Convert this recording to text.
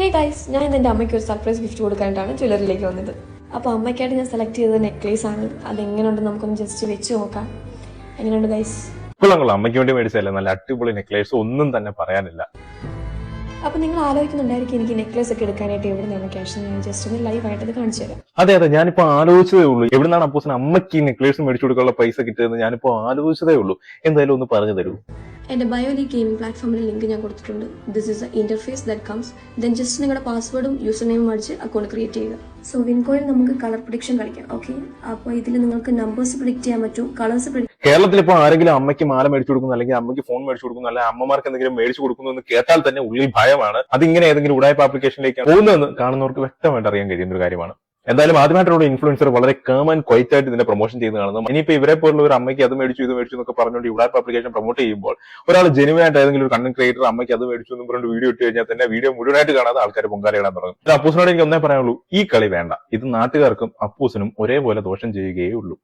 Hey guys ഞാൻ ഇന്ന് എന്റെ അമ്മയ്ക്ക് ഒരു സർപ്രൈസ് ഗിഫ്റ്റ് കൊടുക്കാനായിട്ടാണ് ജ്വല്ലറിയിലേക്ക് വന്നത്. അപ്പോൾ അമ്മയ്ക്കായിട്ട് ഞാൻ സെലക്ട് ചെയ്തത് നെക്ലേസ് ആണ്. അതെങ്ങനെയുണ്ട് നമുക്കൊന്ന് ജസ്റ്റ് വെച്ച് നോക്കാം. എങ്ങനെയുണ്ട് ഗൈസ് കൊള്ളാം അമ്മയ്ക്ക് വേണ്ടി മേടിച്ചതല്ലേ? നല്ല അടിപൊളി നെക്ലേസ് ഒന്നും തന്നെ പറയാനില്ല. അപ്പോൾ നിങ്ങൾ ആലോചിക്കുന്നുണ്ടായിരിക്കും എനിക്ക് നെക്ലേസ് ഒക്കെ എടുക്കാനായിട്ട് എവിടെ നിന്നാണ് ക്യാഷ് ഞാൻ ജസ്റ്റ് ഒന്ന് ലൈവ് ആയിട്ട് അത് കാണിച്ചു തരാം. അതെ അതെ. ഞാനിപ്പോ ആലോചിച്ചതേ ഉള്ളൂ. എവിടുന്നാണ് അപ്പൂസിന് അമ്മയ്ക്ക് ഈ നെക്ലേസ് മേടിച്ചു കൊടുക്കാനുള്ള പൈസ കിട്ടിയതെന്ന് ഞാനിപ്പോ ആലോചിച്ചതേ ഉള്ളൂ. എന്തായാലും ഒന്ന് പറഞ്ഞു തരൂ. എന്റെ ബയോലി ഗെയിമിംഗ് പ്ലാറ്റ്ഫോമിൽ ലിങ്ക് ഞാൻ കൊടുത്തിട്ടുണ്ട്. This is a interface that comes then just നിങ്ങളുടെ പാസ്വേഡും യൂസർ നെയിമും അടിച്ച് അക്കൗണ്ട് ക്രിയേറ്റ് ചെയ്യുക. സോ വിൻകോയിൽ നമുക്ക് കളർ പ്രൊഡിക്ഷൻ കളിക്കാം. ഓക്കെ അപ്പോൾ ഇതിൽ നിങ്ങൾക്ക് നമ്പേഴ്സ് പ്രിഡിക്റ്റ് ചെയ്യാൻ പറ്റും. കളേഴ്സ് പ്രിഡിക്റ്റ് കേരളത്തിൽ ഇപ്പോൾ ആരെങ്കിലും അമ്മയ്ക്ക് മാല മേടിച്ചു കൊടുക്കുന്നു അല്ലെങ്കിൽ അമ്മയ്ക്ക് ഫോൺ മേടിച്ചു കൊടുക്കുന്നു അല്ലെങ്കിൽ അമ്മമാർക്ക് എന്തെങ്കിലും മേടിച്ചു കൊടുക്കുന്നു എന്ന് കേട്ടാൽ തന്നെ ഉള്ളിൽ ഭയമാണ്. അതിങ്ങനെ ഏതെങ്കിലും ഉടായ്പ ആപ്ലിക്കേഷനിലേക്ക് പോകുന്നതെന്ന് കാണുന്നവർക്ക് വ്യക്തമായിട്ട് അറിയാൻ കഴിയുന്ന ഒരു കാര്യമാണ്. എന്തായാലും ആദ്യമായിട്ടുള്ള ഇൻഫ്ലുവൻസർ വളരെ കേം ആൻഡ് ക്വൈറ്റ് ആയിട്ട് ഇതിന്റെ പ്രൊമോഷൻ ചെയ്ത് കാണുന്നു ഇനിയിപ്പോ ഇവരെ പോലുള്ള ഒരു അമ്മയ്ക്ക് അത് മേടിച്ചു ഇത് മേടിച്ചു എന്നൊക്കെ പറഞ്ഞുകൊണ്ട് ഇവിടെ ആപ്ലിക്കേഷൻ പ്രൊമോട്ട് ചെയ്യുമ്പോൾ ഒരാൾ ജെനുവൻ ആയിട്ട് ഏതെങ്കിലും ഒരു കണ്ടന്റ് ക്രിയേറ്റർ അമ്മയ്ക്ക് അത് മേടിച്ചു എന്ന് പറഞ്ഞിട്ട് വീഡിയോ ഇട്ട് കഴിഞ്ഞാൽ തന്നെ വീഡിയോ മുഴുവനായിട്ട് കാണാതെ ആൾക്കാർ പൊങ്കാലയിടാൻ തുടങ്ങും. അപ്പൂസിനോട് എനിക്ക് ഒന്നേ പറയാനുള്ളൂ ഈ കളി വേണ്ട. ഇത് നാട്ടുകാർക്കും അപ്പൂസിനും ഒരേപോലെ ദോഷം ചെയ്യുകയേ ഉള്ളൂ.